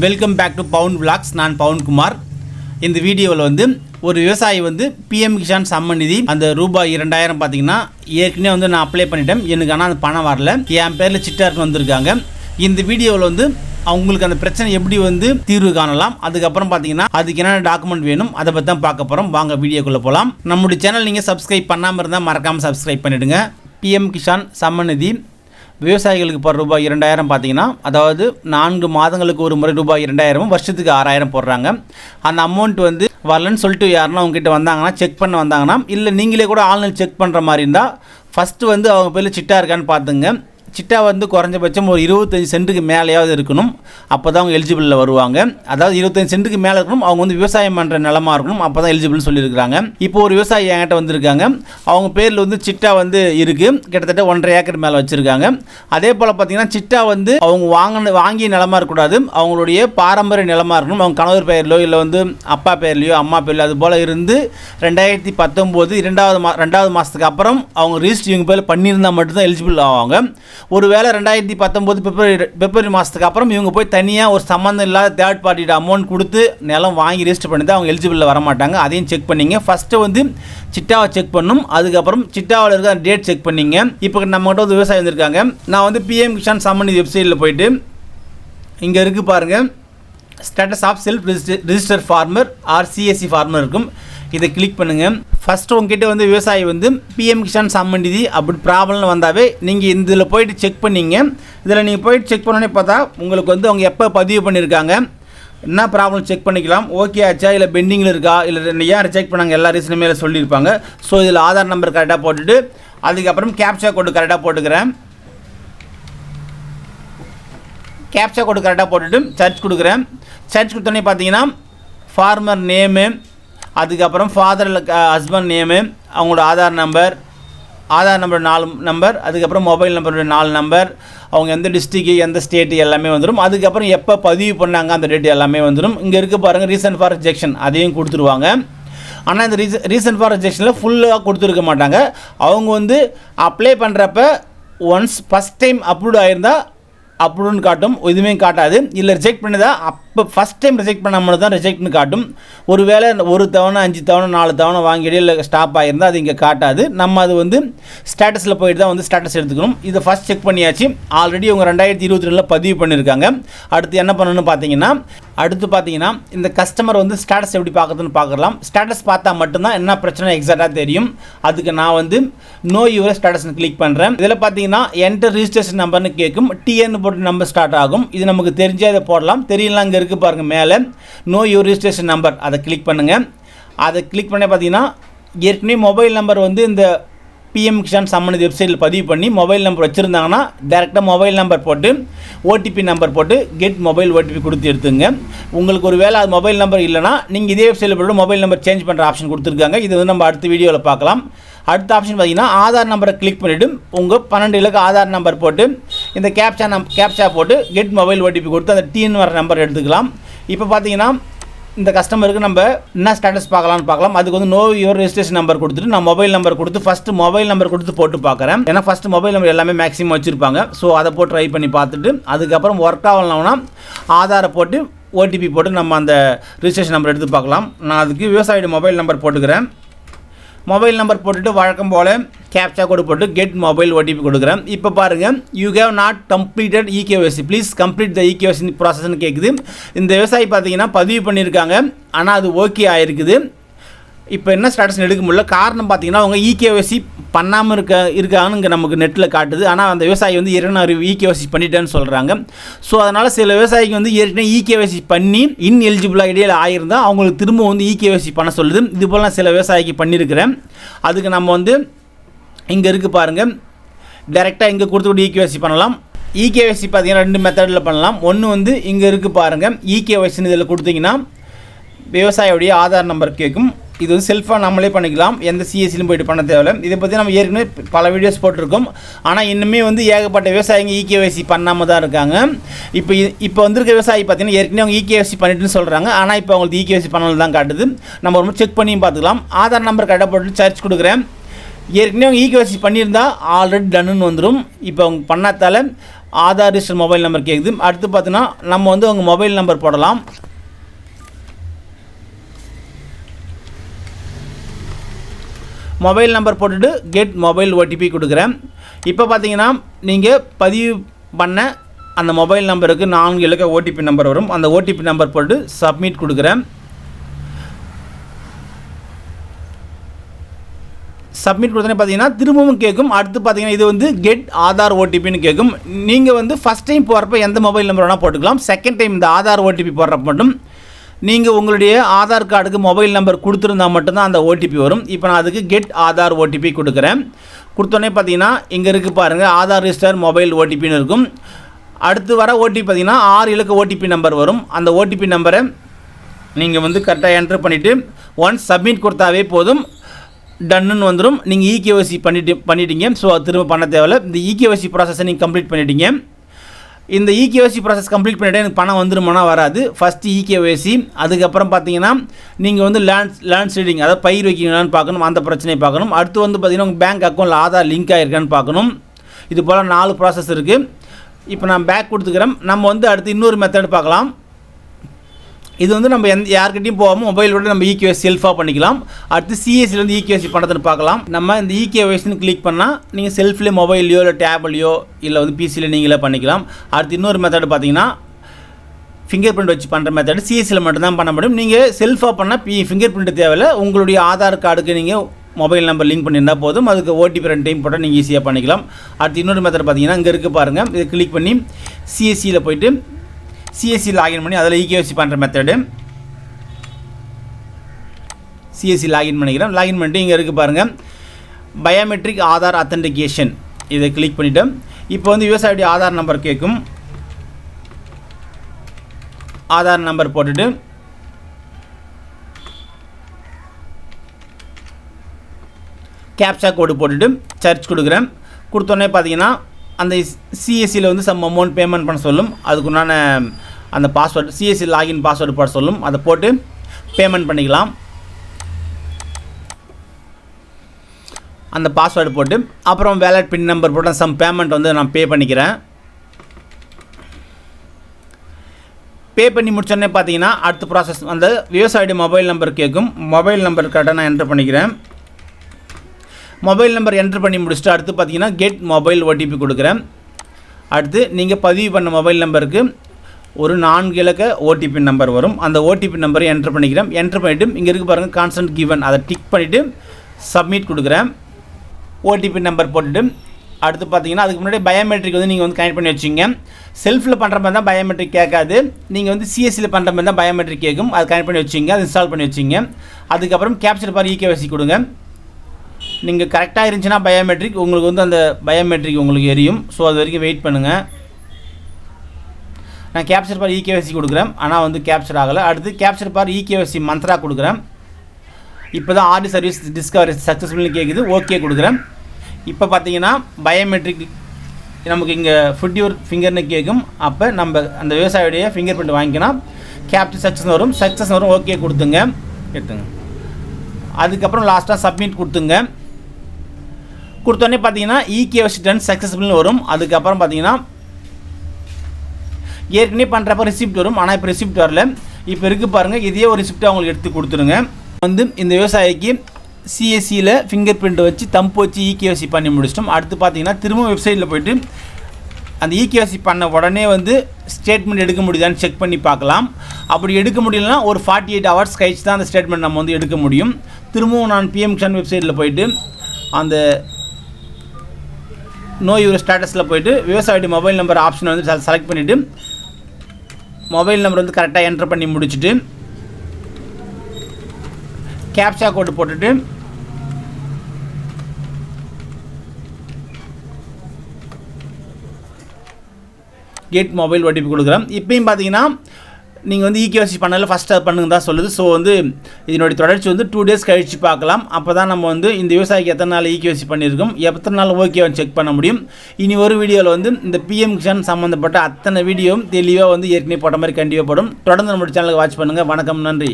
Welcome back to Pavun vlogs நான் பவுன்குமார் இந்த வீடியோவில் வந்து ஒரு விவசாயி வந்து பிஎம் கிஷான் சம்மநிதி அந்த ரூபாய் இரண்டாயிரம் பார்த்தீங்கன்னா ஏற்கனவே வந்து நான் அப்ளை பண்ணிட்டேன். எனக்கு ஆனால் அந்த பணம் வரல. என் பேரில் சிட்டாருக்கு வந்திருக்காங்க. இந்த வீடியோவில் வந்து அவங்களுக்கு அந்த பிரச்சனை எப்படி வந்து தீர்வு காணலாம்? அதுக்கப்புறம் பார்த்தீங்கன்னா அதுக்கு என்னென்ன டாக்குமெண்ட் வேணும்? அதை பற்றி தான் பார்க்க போகிறோம் வாங்க வீடியோக்குள்ளே போகலாம் நம்முடைய சேனல் நீங்கள் சப்ஸ்கிரைப் பண்ணாமல் இருந்தால் மறக்காமல் சப்ஸ்கிரைப் பண்ணிவிடுங்க பிஎம் கிஷான் சம்மநிதி விவசாயிகளுக்கு போகிற ரூபாய் இரண்டாயிரம் பார்த்தீங்கன்னா அதாவது நான்கு மாதங்களுக்கு ஒரு முறை ரூபாய் இரண்டாயிரமும் வருஷத்துக்கு ஆறாயிரம் போடுறாங்க. அந்த அமௌண்ட் வந்து வரலன்னு சொல்லிட்டு யாருன்னா உங்ககிட்ட வந்தாங்கன்னா செக் பண்ண வந்தாங்கன்னா இல்லை நீங்களே கூட ஆன்லைன் செக் பண்ணுற மாதிரி இருந்தால் ஃபஸ்ட்டு வந்து அவங்க பேரில் சிட்டா இருக்கான்னு பார்த்துங்க. சிட்டா வந்து குறைஞ்சபட்சம் ஒரு இருபத்தஞ்சி சென்ட்டுக்கு மேலேயாவது இருக்கணும். அப்போ தான் அவங்க எலிஜிபிளில் வருவாங்க. அதாவது இருபத்தஞ்சி சென்ட்டுக்கு மேலே இருக்கணும். அவங்க வந்து விவசாயம் பண்ணுற நிலமாக இருக்கணும். அப்போ தான் எலிஜிபிள்னு சொல்லியிருக்காங்க இப்போ ஒரு விவசாயி என்கிட்ட வந்திருக்காங்க. அவங்க பேரில் வந்து சிட்டா வந்து இருக்குது கிட்டத்தட்ட ஒன்றரை ஏக்கர் மேலே வச்சுருக்காங்க. அதே போல் பார்த்தீங்கன்னா சிட்டா வந்து அவங்க வாங்கின வாங்கிய நிலமாக இருக்கக்கூடாது. அவங்களுடைய பாரம்பரிய நிலமாக இருக்கணும். அவங்க கணவர் பெயர்லையோ இல்லை வந்து அப்பா பேர்லையோ அம்மா பேர்லையோ அது போல் இருந்து ரெண்டாயிரத்தி பத்தொம்போது இரண்டாவது மா ரெண்டாவது மாதத்துக்கு அப்புறம் அவங்க ரிஜிஸ்டர் இவங்க பேர் பண்ணியிருந்தால் மட்டும்தான் எலிஜிபிள் ஆவாங்க. ஒருவேளை ரெண்டாயிரத்தி பத்தொம்போது பிப்ரவரி பிப்ரவரி மாதத்துக்கு அப்புறம் இவங்க போய் தனியாக ஒரு சம்மந்தம் இல்லாத தேர்ட் பார்ட்டியோட அமௌண்ட் கொடுத்து நிலம் வாங்கி ரெஜிஸ்டர் பண்ணி தான் அவங்க எலிஜிபிளில் வர மாட்டாங்க அதையும் செக் பண்ணிங்க. ஃபஸ்ட்டு வந்து சிட்டாவை செக் பண்ணும். அதுக்கப்புறம் சிட்டாவில் இருக்க டேட் செக் பண்ணிங்க. இப்போ நம்மகிட்ட வந்து விவசாயி வந்திருக்காங்க. நான் வந்து பிஎம் கிஷான் சம்மன் வெப்சைட்டில் போயிட்டு இங்கே இருக்குது பாருங்கள் status of self register farmer or CSC farmer இருக்கும். இதை கிளிக் பண்ணுங்கள் ஃபஸ்ட்டு உங்ககிட்ட வந்து விவசாயி வந்து பிஎம் கிஷான் சம்மண்டிதி அப்படி ப்ராப்ளம்னு வந்தாவே நீங்கள் இதில் போயிட்டு செக் பண்ணீங்க. இதில் நீங்கள் போயிட்டு செக் பண்ணோன்னே பார்த்தா உங்களுக்கு வந்து அவங்க எப்போ பதிவு பண்ணியிருக்காங்க என்ன ப்ராப்ளம் செக் பண்ணிக்கலாம். ஓகே ஆச்சா? இல்லை பெண்டிங்கில் இருக்கா? இல்லை ஏன் ரிஜெக்ட் பண்ணாங்க? எல்லா ரீசனுமே இல்லை சொல்லியிருப்பாங்க. ஸோ இதில் ஆதார் நம்பர் கரெக்டாக போட்டுட்டு அதுக்கப்புறம் கேப்சா கோடு கரெக்டாக போட்டுக்கிறேன். கேப்சா கோடு கரெக்டாக போட்டுட்டு சர்ச் கொடுக்குறேன். சர்ச் கொடுத்தோடனே பார்த்தீங்கன்னா ஃபார்மர் நேமு அதுக்கப்புறம் ஃபாதர் ஹஸ்பண்ட் நேமு அவங்களோட ஆதார் நம்பர் ஆதார் நம்பர் நாலு நம்பர் அதுக்கப்புறம் மொபைல் நம்பரோட நாலு நம்பர் அவங்க எந்த டிஸ்ட்ரிக்கு எந்த ஸ்டேட்டு எல்லாமே வந்துடும் அதுக்கப்புறம் எப்போ பதிவு பண்ணாங்க அந்த டேட் எல்லாமே வந்துடும் இங்கே இருக்க பாருங்கள் ரீசன் ஃபார் ரிஜெக்ஷன் அதையும் கொடுத்துருவாங்க. ஆனால் இந்த ரீசன் ரீசன் ஃபார் ரிஜெக்ஷனில் ஃபுல்லாக கொடுத்துருக்க மாட்டாங்க. அவங்க வந்து அப்ளை பண்ணுறப்ப ஒன்ஸ் ஃபஸ்ட் டைம் அப்ரூவ் ஆயிருந்தால் அப்ரூவ்னு காட்டும் எதுவுமே காட்டாது. இல்லை ரிஜெக்ட் பண்ணதா அப்போ ஃபஸ்ட் டைம் ரிஜெக்ட் பண்ணாமல் தான் ரிஜெக்ட்னு காட்டும். ஒருவேளை ஒரு தவணை அஞ்சு தவணை நாலு தவணை வாங்கி இல்லை ஸ்டாப் ஆகிருந்தால் அது இங்கே காட்டாது. நம்ம அது வந்து ஸ்டேட்டஸில் போயிட்டு தான் வந்து ஸ்டேட்டஸ் எடுத்துக்கணும். இதை ஃபஸ்ட் செக் பண்ணியாச்சு. ஆல்ரெடி அவங்க ரெண்டாயிரத்தி இருபத்தி ரெண்டில் பதிவு பண்ணியிருக்காங்க. அடுத்து என்ன பண்ணணும்னு பார்த்தீங்கன்னா அடுத்து பார்த்தீங்கன்னா இந்த கஸ்டமர் வந்து ஸ்டேட்டஸ் எப்படி பார்க்குறதுன்னு பார்க்கலாம். ஸ்டேட்டஸ் பார்த்தா மட்டும்தான் என்ன பிரச்சனை எக்ஸாக்டாக தெரியும். அதுக்கு நான் வந்து நோ யுவர் ஸ்டேட்டஸ்னு கிளிக் பண்ணுறேன் இதில் பார்த்தீங்கன்னா என்டர் ரிஜிஸ்ட்ரேஷன் நம்பர்னு கேட்கும். டிஎன் போட்டு நம்பர் ஸ்டார்ட் ஆகும். இது நமக்கு தெரிஞ்சே அதை போடலாம். தெரியலாம் இங்கே இருக்குது பாருங்கள் மேலே. நோ யூர் ரிஜிஸ்ட்ரேஷன் நம்பர் அதை கிளிக் பண்ணுங்கள் அதை கிளிக் பண்ண பார்த்தீங்கன்னா ஏற்கனவே மொபைல் நம்பர் வந்து இந்த பிஎம் கிஷான் சம்மந்த வெப்சைட்டில் பதிவு பண்ணி மொபைல் நம்பர் வச்சுருந்தாங்கன்னா டேரெக்டாக மொபைல் நம்பர் போட்டு ஓடிபி நம்பர் போட்டு கெட் மொபைல் ஓடிபி கொடுத்து எடுத்துங்க. உங்களுக்கு ஒரு வேளை அது மொபைல் நம்பர் இல்லைனா நீங்கள் இதே வெப்சைட்டில் போட்டு மொபைல் நம்பர் சேஞ்ச் பண்ணுற ஆப்ஷன் கொடுத்துருக்காங்க. இது வந்து நம்ம அடுத்த வீடியோவில் பார்க்கலாம். அடுத்த ஆப்ஷன் பார்த்தீங்கன்னா ஆதார் நம்பரை கிளிக் பண்ணிவிட்டு உங்கள் பன்னெண்டு இலக்கு ஆதார் நம்பர் போட்டு இந்த கேப்சா நம் கேப்சா போட்டு கெட் மொபைல் ஓடிபி கொடுத்து அந்த டிஎன் வர நம்பர் எடுத்துக்கலாம். இப்போ பார்த்தீங்கன்னா இந்த கஸ்டமருக்கு நம்ம என்ன ஸ்டேட்டஸ் பார்க்கலாம்னு பார்க்கலாம். அதுக்கு வந்து நோ யுவர் ரெஜிஸ்ட்ரேஷன் நம்பர் கொடுத்துட்டு நான் மொபைல் நம்பர் கொடுத்து ஃபர்ஸ்ட் மொபைல் நம்பர் கொடுத்து போட்டு பார்க்குறேன். ஏன்னா ஃபர்ஸ்ட் மொபைல் நம்பர் எல்லாமே மேக்ஸிமம் வச்சுருப்பாங்க. ஸோ அதை போட்டு ட்ரை பண்ணி பார்த்துட்டு அதுக்கப்புறம் ஒர்க் ஆகலனா ஆதாரை போட்டு ஓடிபி போட்டு நம்ம அந்த ரிஜிஸ்ட்ரேஷன் நம்பர் எடுத்து பார்க்கலாம். நான் அதுக்கு விவசாயியோட மொபைல் நம்பர் போட்டுக்கிறேன். மொபைல் நம்பர் போட்டுட்டு வழக்கம் போல் கேப்சா கோடு போட்டு கெட் மொபைல் ஓடிபி கொடுக்குறேன். இப்போ பாருங்கள் you have not completed eKYC please complete the eKYC ப்ராசஸ்ன்னு கேட்குது இந்த விவசாயி பார்த்தீங்கன்னா பதிவு பண்ணியிருக்காங்க ஆனால் அது ஓகே ஆயிருக்குது இப்போ என்ன ஸ்டேட்டஸ் எடுக்க முடியல. காரணம் பார்த்தீங்கன்னா அவங்க இகேஒசி பண்ணாமல் இருக்க இருக்கான்னு இங்கே நமக்கு நெட்டில் காட்டுது. ஆனால் அந்த விவசாயி வந்து இரநூறு இகேஒசி பண்ணிட்டேன்னு சொல்கிறாங்க ஸோ அதனால் சில விவசாயிக்கு வந்து ஏற்கனவே இகேஒசி பண்ணி இன் எலிஜிபிளாக இடையில ஆயிருந்தால் அவங்களுக்கு திரும்ப வந்து இகேஒசி பண்ண சொல்லுது. இது போல் சில விவசாயிக்கு பண்ணியிருக்கிறேன். அதுக்கு நம்ம வந்து இங்கே இருக்குது பாருங்கள் டைரெக்டாக இங்கே கொடுத்துட்டு இகேஒசி பண்ணலாம். இகேஒசி பார்த்தீங்கன்னா ரெண்டு மெத்தடில் பண்ணலாம். ஒன்று வந்து இங்கே இருக்குது பாருங்கள் இகேஒசின்னு இதில் கொடுத்தீங்கன்னா விவசாயியுடைய ஆதார் நம்பர் கேட்கும் இது வந்து செல்ஃபாக நம்மளே பண்ணிக்கலாம். எந்த சிஎஸ்சிலும் போயிட்டு பண்ண தேவையில்ல. இதை பற்றி நம்ம ஏற்கனவே பல வீடியோஸ் போட்டிருக்கோம். ஆனால் இன்னுமே வந்து ஏகப்பட்ட விவசாயிங்க இகேவைசி பண்ணாமல் தான் இருக்காங்க. இப்போ இப்போ வந்திருக்க விவசாயி பார்த்தீங்கன்னா ஏற்கனவே அவங்க இகேவைசி பண்ணிட்டுன்னு சொல்கிறாங்க ஆனால் இப்போ அவங்களுக்கு இகேவைசி பண்ணல தான் காட்டுது. நம்ம ரொம்ப செக் பண்ணியும் பார்த்துக்கலாம். ஆதார் நம்பர் கரெக்டாக போட்டு சர்ச் கொடுக்குறேன். ஏற்கனவே அவங்க இகேவைசி பண்ணியிருந்தா ஆல்ரெடி டன்னுன்னு வந்துடும் இப்போ அவங்க பண்ணாதால ஆதார் ரிஜிஸ்டர் மொபைல் நம்பர் கேட்குது அடுத்து பார்த்தீங்கன்னா நம்ம வந்து அவங்க மொபைல் நம்பர் போடலாம். மொபைல் நம்பர் போட்டுட்டு கெட் மொபைல் ஓடிபி கொடுக்குறேன். இப்போ பார்த்தீங்கன்னா நீங்கள் பதிவு பண்ண அந்த மொபைல் நம்பருக்கு நான்கு இலக்க ஓடிபி நம்பர் வரும். அந்த ஓடிபி நம்பர் போட்டு சப்மிட் கொடுக்குறேன். சப்மிட் கொடுத்தோன்னே பார்த்தீங்கன்னா திரும்பவும் கேட்கும் அடுத்து பார்த்தீங்கன்னா இது வந்து கெட் ஆதார் ஓடிபின்னு கேட்கும் நீங்கள் வந்து ஃபஸ்ட் டைம் போகிறப்ப எந்த மொபைல் நம்பர் வேணால் போட்டுக்கலாம். செகண்ட் டைம் இந்த ஆதார் ஓடிபி போடுறப்ப மட்டும் நீங்கள் உங்களுடைய ஆதார் கார்டுக்கு மொபைல் நம்பர் கொடுத்துருந்தா மட்டும்தான் அந்த ஓடிபி வரும். இப்போ நான் அதுக்கு கெட் ஆதார் ஓடிபி கொடுக்குறேன். கொடுத்தோன்னே பார்த்தீங்கன்னா இங்கே இருக்குது பாருங்கள் ஆதார் ரிஜிஸ்டர் மொபைல் ஓடிபின்னு இருக்கும். அடுத்து வர ஓடிபி பார்த்தீங்கன்னா ஆறு இலக்க ஓடிபி நம்பர் வரும். அந்த ஓடிபி நம்பரை நீங்கள் வந்து கரெக்டாக என்ட்ரு பண்ணிவிட்டு ஒன்ஸ் சப்மிட் கொடுத்தாவே போதும். டன்னு வந்துடும் நீங்கள் இகேஒசி பண்ணிட்டு பண்ணிட்டீங்க. ஸோ திரும்ப பண்ண தேவையில்ல. இந்த இகேஒசி ப்ராசஸை நீங்கள் கம்ப்ளீட் பண்ணிட்டீங்க. இந்த இகேஒசி ப்ராசஸ் கம்ப்ளீட் பண்ணிவிட்டு எனக்கு பணம் வந்துருமானா வராது. ஃபஸ்ட்டு இகேஒசி அதுக்கப்புறம் பார்த்தீங்கன்னா நீங்கள் வந்து லேண்ட் லேண்ட் சீடிங் அதாவது பயிர் வைக்கிறீங்களான்னு பார்க்கணும் அந்த பிரச்சனையை பார்க்கணும். அடுத்து வந்து பார்த்தீங்கன்னா உங்கள் பேங்க் அக்கௌண்ட்டில் ஆதார் லிங்க் ஆகிருக்கான்னு பார்க்கணும். இது போல் நாலு ப்ராசஸ் இருக்குது இப்போ நான் பேக் கொடுத்துக்கிறேன். நம்ம வந்து அடுத்து இன்னொரு மெத்தட் பார்க்கலாம். இது வந்து நம்ம எந்த யார்கிட்டையும் போகாமல் மொபைல் விட நம்ம இகேஎஸ் செல்ஃபாக பண்ணிக்கலாம். அடுத்து சிஎஸ்சிலேருந்து இகேஎஸ்சி பண்ணுறதுன்னு பார்க்கலாம். நம்ம இந்த இகேஎஸ்னு கிளிக் பண்ணால் நீங்கள் செல்ஃப்லேயே மொபைல்லையோ இல்லை டேப்லையோ இல்லை வந்து பிசியில் நீங்களே பண்ணிக்கலாம். அடுத்து இன்னொரு மெத்தட் பார்த்தீங்கன்னா ஃபிங்கர் பிரிண்ட் வச்சு பண்ணுற மெத்தட் சிஎஸ்சியில் மட்டும்தான் பண்ண முடியும். நீங்கள் செல்ஃபாக பண்ணால் பி ஃபிங்கர் பிரிண்ட் தேவையில்ல. உங்களுடைய ஆதார் கார்டுக்கு நீங்கள் மொபைல் நம்பர் லிங்க் பண்ணியிருந்தால் போதும். அதுக்கு ஓடிபி ரெண்டு டைம் போட்டால் நீங்கள் ஈஸியாக பண்ணிக்கலாம். அடுத்து இன்னொரு மெத்தட் பார்த்தீங்கன்னா இங்கே இருக்குது பாருங்கள் இதை கிளிக் பண்ணி சிஎஸ்சியில் போயிட்டு சிஎஸ்சி லாகின் பண்ணி அதில் இகேஎஸ்சி பண்ணுற மெத்தடு சிஎஸ்சி லாகின் பண்ணிக்கிறேன் லாகின் பண்ணிட்டு இங்கே இருக்குது பாருங்கள் பயோமெட்ரிக் ஆதார் அத்தன்டிகேஷன் இதை கிளிக் பண்ணிவிட்டு இப்போ வந்து விவசாயியுடைய ஆதார் நம்பர் கேட்கும் ஆதார் நம்பர் போட்டுட்டு. கேப்சா கோடு போட்டுட்டு சர்ச் கொடுக்குறேன். கொடுத்தோன்னே பார்த்தீங்கன்னா அந்த சிஎஸ்சியில் வந்து சம் அமௌண்ட் பேமெண்ட் பண்ண சொல்லும். அதுக்குண்டான அந்த பாஸ்வேர்டு சிஎஸ்சி லாகின் பாஸ்வேர்டு போட சொல்லும். அதை போட்டு பேமெண்ட் பண்ணிக்கலாம். அந்த பாஸ்வேர்டு போட்டு அப்புறம் வேலட் பின் நம்பர் போட்டு சம் பேமெண்ட் வந்து நான் பே பண்ணிக்கிறேன். பே பண்ணி முடிச்சோடனே பார்த்தீங்கன்னா அடுத்த ப்ராசஸ் அந்த விவசாயிடு மொபைல் நம்பர் கேட்கும் மொபைல் நம்பர் கரெக்டாக நான் என்டர் பண்ணிக்கிறேன். மொபைல் நம்பர் என்ட்ரு பண்ணி முடிச்சுட்டு அடுத்து பார்த்தீங்கன்னா கெட் மொபைல் ஓடிபி கொடுக்குறேன். அடுத்து நீங்கள் பதிவு பண்ண மொபைல் நம்பருக்கு ஒரு நான்கு இலக்க ஓடிபி நம்பர் வரும். அந்த ஓடிபி நம்பரை என்ட்ரு பண்ணிக்கிறேன். என்ட்ரு பண்ணிவிட்டு இங்கே இருக்க பாருங்கள் கான்ஸ்டன்ட் கிவன் அதை டிக் பண்ணிவிட்டு சப்மிட் கொடுக்குறேன். ஓடிபி நம்பர் போட்டுட்டு அடுத்து பார்த்தீங்கன்னா அதுக்கு முன்னாடி பயோமெட்ரிக் வந்து நீங்கள் வந்து கனெக்ட் பண்ணி வச்சுங்க செல்ஃபில் பண்ணுற மாதிரி தான் பயோமெட்ரிக் கேட்காது. நீங்கள் வந்து சிஎஸ்சியில் பண்ணுற மாதிரி தான் பயோமெட்ரிக் கேட்கும். அது கனெக்ட் பண்ணி வச்சுங்க அது இன்ஸ்டால் பண்ணி வச்சுங்க அதுக்கப்புறம் கேப்சர் பார் இகேவசி கொடுங்க. நீங்கள் கரெக்டாக இருந்துச்சுன்னா பயோமெட்ரிக் உங்களுக்கு வந்து அந்த பயோமெட்ரிக் உங்களுக்கு எரியும். ஸோ அது வரைக்கும் வெயிட் பண்ணுங்கள் நான் கேப்சர் பார் இகேஎஸ்சி கொடுக்குறேன். ஆனால் வந்து கேப்சர் ஆகலை. அடுத்து கேப்சர் பார் இகேஎஸ்சி மந்த்ரா கொடுக்குறேன். இப்போ தான் ஆர்டி சர்வீஸ் டிஸ்கவரி சக்ஸஸ்ஃபுல்னு கேட்குது ஓகே கொடுக்குறேன். இப்போ பார்த்தீங்கன்னா பயோமெட்ரிக் நமக்கு இங்கே ஃபுட் யூர் ஃபிங்கர்னு கேட்கும் அப்போ நம்ம அந்த விவசாயியுடைய ஃபிங்கர் பிரிண்ட் வாங்கிக்கலாம் கேப்சர் சக்ஸஸ் வரும். சக்ஸஸ் வரும். ஓகே கொடுத்துங்க. எடுத்துங்க. அதுக்கப்புறம் லாஸ்ட்டாக சப்மிட் கொடுத்துங்க. கொடுத்தோடனே பார்த்தீங்கன்னா இகேஎஸ்சி டன் சக்ஸஸ்ஃபுல்னு வரும். அதுக்கப்புறம் பார்த்தீங்கன்னா ஏற்கனவே பண்ணுறப்ப ரிசிப்ட் வரும். ஆனால் இப்போ ரிசிப்ட் வரல. இப்போ இருக்கு பாருங்கள் இதே ஒரு ரிசிப்ட் அவங்களுக்கு எடுத்து கொடுத்துருங்க வந்து இந்த விவசாயிக்கு சிஎஸ்சியில் ஃபிங்கர் பிரிண்ட் வச்சு தம்பு வச்சு இகேஎஸ்சி பண்ணி முடிச்சிட்டோம். அடுத்து பார்த்தீங்கன்னா திரும்ப வெப்சைட்டில் போயிட்டு அந்த இகேஎஸ்சி பண்ண உடனே வந்து ஸ்டேட்மெண்ட் எடுக்க முடியுதான்னு செக் பண்ணி பார்க்கலாம். அப்படி எடுக்க முடியலனா ஒரு ஃபார்ட்டி எயிட் ஹவர்ஸ் கழிச்சு தான் அந்த ஸ்டேட்மெண்ட் நம்ம வந்து எடுக்க முடியும். திரும்பவும் நான் பிஎம் கிஷான் வெப்சைட்டில் போயிட்டு அந்த நோ யூர் ஸ்டேட்டஸில் போயிட்டு விவசாயியோட மொபைல் நம்பர் ஆப்ஷன் வந்து செலக்ட் பண்ணிவிட்டு மொபைல் நம்பர் வந்து கரெக்டாக என்டர் பண்ணி முடிச்சுட்டு கேப்சா கோடு போட்டுட்டு கேட் மொபைல் ஓடிபி கொடுக்குறேன். இப்பயும் பார்த்தீங்கன்னா நீங்கள் வந்து ஈக்கியோசி பண்ணலை ஃபஸ்ட் அது பண்ணுங்க தான் சொல்லுது. ஸோ வந்து இதனுடைய தொடர்ச்சி வந்து டூ டேஸ் கழிச்சு பார்க்கலாம். அப்போ தான் நம்ம வந்து இந்த விவசாயிக்கு எத்தனை நாள் ஈக்கியோசி பண்ணியிருக்கோம். எத்தனை நாள் ஓகேவான்னு செக் பண்ண முடியும். இனி ஒரு வீடியோவில் வந்து இந்த பிஎம் கிஷான் சம்மந்தப்பட்ட அத்தனை வீடியோவும் தெளிவாக வந்து ஏற்கனவே போட்ட மாதிரி கண்டிப்பாக படும். தொடர்ந்து நம்மளுடைய சேனலுக்கு வாட்ச் பண்ணுங்கள் வணக்கம் நன்றி.